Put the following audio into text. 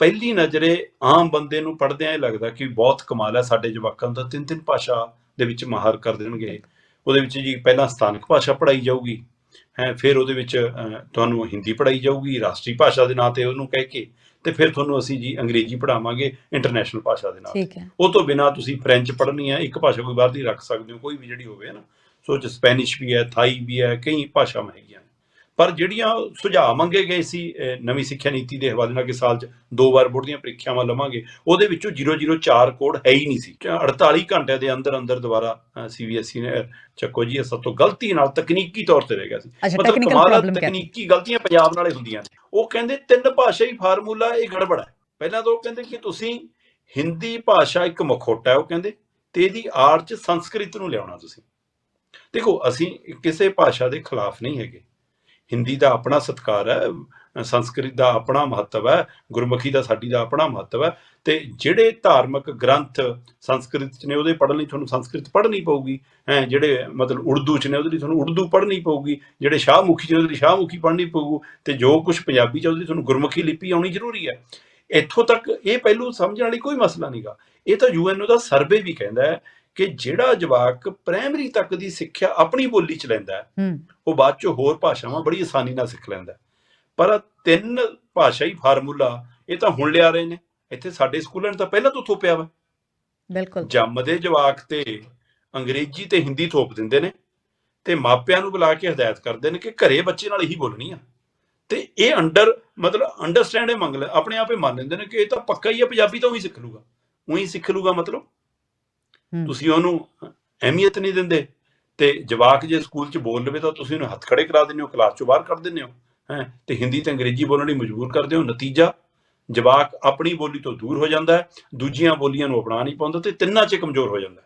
ਪਹਿਲੀ ਨਜ਼ਰੇ ਆਮ ਬੰਦੇ ਨੂੰ ਪੜ੍ਹਦਿਆਂ ਇਹ ਲੱਗਦਾ ਕਿ ਬਹੁਤ ਕਮਾਲ ਹੈ ਸਾਡੇ ਜਵਾਕਾਂ ਨੂੰ ਤਾਂ ਤਿੰਨ ਤਿੰਨ ਭਾਸ਼ਾ ਦੇ ਵਿੱਚ ਮਾਹਰ ਕਰ ਦੇਣਗੇ। ਉਹਦੇ ਵਿੱਚ ਜੀ ਪਹਿਲਾਂ ਸਥਾਨਕ ਭਾਸ਼ਾ ਪੜ੍ਹਾਈ ਜਾਊਗੀ ਹੈ ਫਿਰ ਉਹਦੇ ਵਿੱਚ ਤੁਹਾਨੂੰ ਹਿੰਦੀ ਪੜ੍ਹਾਈ ਜਾਊਗੀ ਰਾਸ਼ਟਰੀ ਭਾਸ਼ਾ ਦੇ ਨਾਂ ਤੇ ਉਹਨੂੰ ਕਹਿ ਕੇ ਤੇ ਫਿਰ ਤੁਹਾਨੂੰ ਅਸੀਂ ਜੀ ਅੰਗਰੇਜ਼ੀ ਪੜ੍ਹਾਵਾਂਗੇ ਇੰਟਰਨੈਸ਼ਨਲ ਭਾਸ਼ਾ ਦੇ ਨਾਲ ਹੈ। ਉਹ ਤੋਂ ਬਿਨਾ ਤੁਸੀਂ ਫ੍ਰੈਂਚ ਪੜ੍ਹਨੀ ਹੈ ਇੱਕ ਭਾਸ਼ਾ ਕੋਈ ਬਾਹਰ ਦੀ ਰੱਖ ਸਕਦੇ ਹੋ ਕੋਈ ਵੀ ਜਿਹੜੀ ਹੋਵੇ ਨਾ। ਸੋ ਚ ਸਪੈਨਿਸ਼ ਵੀ ਹੈ ਥਾਈ ਵੀ ਹੈ ਕਈ ਭਾਸ਼ਾਵਾਂ ਹੈਗੀਆਂ। ਪਰ ਜਿਹੜੀਆਂ ਸੁਝਾਅ ਮੰਗੇ ਗਏ ਸੀ ਨਵੀਂ ਸਿੱਖਿਆ ਨੀਤੀ ਦੇ ਹਵਾਲੇ ਨਾਲ ਕਿ ਸਾਲ 'ਚ ਦੋ ਵਾਰ ਬੋਰਡ ਦੀਆਂ ਪ੍ਰੀਖਿਆਵਾਂ ਲਵਾਂਗੇ ਉਹਦੇ ਵਿੱਚੋਂ 004 ਕੋਡ ਹੈ ਹੀ ਨਹੀਂ ਸੀ। 48 ਘੰਟਿਆਂ ਦੇ ਅੰਦਰ ਅੰਦਰ ਦੁਬਾਰਾ ਸੀਬੀਐਸਈ ਨੇ ਅਹ, ਚੱਕੋ ਜੀ ਇਹ ਸਭ ਤੋਂ ਗਲਤੀ ਨਾਲ ਤਕਨੀਕੀ ਤੌਰ ਤੇ ਰਹਿ ਗਿਆ ਸੀ। ਮਤਲਬ ਕਮਾਲ ਤਕਨੀਕੀ ਗਲਤੀਆਂ ਪੰਜਾਬ ਨਾਲੇ ਹੁੰਦੀਆਂ ਨੇ। ਉਹ ਕਹਿੰਦੇ ਤਿੰਨ ਭਾਸ਼ਾ ਹੀ ਫਾਰਮੂਲਾ ਇਹ ਗੜਬੜ ਹੈ। ਪਹਿਲਾਂ ਤਾਂ ਉਹ ਕਹਿੰਦੇ ਕਿ ਤੁਸੀਂ ਹਿੰਦੀ ਭਾਸ਼ਾ ਇੱਕ ਮਖੌਟਾ ਹੈ ਉਹ ਕਹਿੰਦੇ ਤੇ ਇਹਦੀ ਆੜ ਚ ਸੰਸਕ੍ਰਿਤ ਨੂੰ ਲਿਆਉਣਾ ਤੁਸੀਂ। ਦੇਖੋ ਅਸੀਂ ਕਿਸੇ ਭਾਸ਼ਾ ਦੇ ਖਿਲਾਫ ਨਹੀਂ ਹੈਗੇ। ਹਿੰਦੀ ਦਾ ਆਪਣਾ ਸਤਕਾਰ ਹੈ, ਸੰਸਕ੍ਰਿਤ ਦਾ ਆਪਣਾ ਮਹੱਤਵ ਹੈ, ਗੁਰਮੁਖੀ ਦਾ ਸਾਡੀ ਦਾ ਆਪਣਾ ਮਹੱਤਵ ਹੈ, ਤੇ ਜਿਹੜੇ ਧਾਰਮਿਕ ਗ੍ਰੰਥ ਸੰਸਕ੍ਰਿਤ ਚ ਨੇ ਉਹਦੇ ਪੜ੍ਹਨ ਲਈ ਤੁਹਾਨੂੰ ਸੰਸਕ੍ਰਿਤ ਪੜ੍ਹਨੀ ਪਊਗੀ, ਹੈ, ਜਿਹੜੇ ਮਤਲਬ ਉਰਦੂ ਚ ਨੇ ਉਹਦੇ ਲਈ ਤੁਹਾਨੂੰ ਉਰਦੂ ਪੜ੍ਹਨੀ ਪਊਗੀ, ਜਿਹੜੇ ਸ਼ਾਹਮੁਖੀ ਚ ਨੇ ਉਹਦੇ ਲਈ ਸ਼ਾਹਮੁਖੀ ਪੜ੍ਹਨੀ ਪਊਗੀ, ਤੇ ਜੋ ਕੁਝ ਪੰਜਾਬੀ ਚ ਉਹਦੇ ਲਈ ਤੁਹਾਨੂੰ ਗੁਰਮੁਖੀ ਲਿਪੀ ਆਉਣੀ ਜ਼ਰੂਰੀ ਹੈ। ਇੱਥੋਂ ਤੱਕ ਇਹ ਪਹਿਲੂ ਸਮਝਣ ਵਾਲੀ ਕੋਈ ਮਸਲਾ ਨਹੀਂਗਾ ਇਹ ਤਾਂ ਯੂਐਨਓ ਦਾ ਸਰਵੇ ਵੀ ਕਹਿੰਦਾ ਹੈ ਕਿ ਜਿਹੜਾ ਜਵਾਕ ਪ੍ਰਾਇਮਰੀ ਤੱਕ ਦੀ ਸਿੱਖਿਆ ਆਪਣੀ ਬੋਲੀ ਚ ਲੈਂਦਾ ਹੈ ਹੂੰ। ਉਹ ਬਾਅਦ ਚ ਹੋਰ ਭਾਸ਼ਾਵਾਂ ਬੜੀ ਆਸਾਨੀ ਨਾਲ ਸਿੱਖ ਲੈਂਦਾ ਹੈ। ਪਰ ਤਿੰਨ ਭਾਸ਼ਾ ਹੀ ਫਾਰਮੂਲਾ ਇਹ ਤਾਂ ਹੁਣ ਲਿਆ ਰਹੇ ਨੇ। ਇੱਥੇ ਸਾਡੇ ਸਕੂਲਾਂ ਨੇ ਤਾਂ ਪਹਿਲਾਂ ਤੋਂ ਥੋਪਿਆ ਵਾ। ਬਿਲਕੁਲ। ਜੰਮਦੇ ਜਵਾਕ ਤੇ ਅੰਗਰੇਜ਼ੀ ਤੇ ਹਿੰਦੀ ਥੋਪ ਦਿੰਦੇ ਨੇ ਤੇ ਮਾਪਿਆਂ ਨੂੰ ਬੁਲਾ ਕੇ ਹਦਾਇਤ ਕਰਦੇ ਨੇ ਕਿ ਘਰੇ ਬੱਚੇ ਨਾਲ ਇਹੀ ਬੋਲਣੀ ਆ। ਤੇ ਇਹ ਅੰਡਰ ਮਤਲਬ ਅੰਡਰਸਟੈਂਡ ਇਹ ਮੰਗ ਲੈ ਆਪਣੇ ਆਪੇ ਮੰਨ ਲੈਂਦੇ ਨੇ ਕਿ ਇਹ ਤਾਂ ਪੱਕਾ ਹੀ ਆ ਪੰਜਾਬੀ ਤਾਂ ਉਹੀ ਸਿੱਖ ਲੂਗਾ। ਉਹੀ ਸਿੱਖ ਲੂਗਾ ਮਤਲਬ। ਹੂੰ। ਤੁਸੀਂ ਉਹਨੂੰ ਅਹਿਮੀਅਤ ਨਹੀਂ ਦਿੰਦੇ ਤੇ ਜਵਾਕ ਜੇ ਸਕੂਲ 'ਚ ਬੋਲ ਲਵੇ ਤਾਂ ਤੁਸੀਂ ਉਹਨੂੰ ਹੱਥ ਖੜੇ ਕਰਾ ਦਿੰਦੇ ਹੋ, ਕਲਾਸ 'ਚੋਂ ਬਾਹਰ ਕੱਢ ਦਿੰਦੇ ਹੋ, ਹੈ, ਤੇ ਹਿੰਦੀ ਤੇ ਅੰਗਰੇਜ਼ੀ ਬੋਲਣ ਲਈ ਮਜਬੂਰ ਕਰਦੇ ਹੋ, ਨਤੀਜਾ, ਜਵਾਕ ਆਪਣੀ ਬੋਲੀ ਤੋਂ ਦੂਰ ਹੋ ਜਾਂਦਾ ਹੈ, ਦੂਜੀਆਂ ਬੋਲੀਆਂ ਨੂੰ ਅਪਣਾ ਨਹੀਂ ਪਾਉਂਦਾ ਤੇ ਤਿੰਨਾਂ 'ਚ ਕਮਜ਼ੋਰ ਹੋ ਜਾਂਦਾ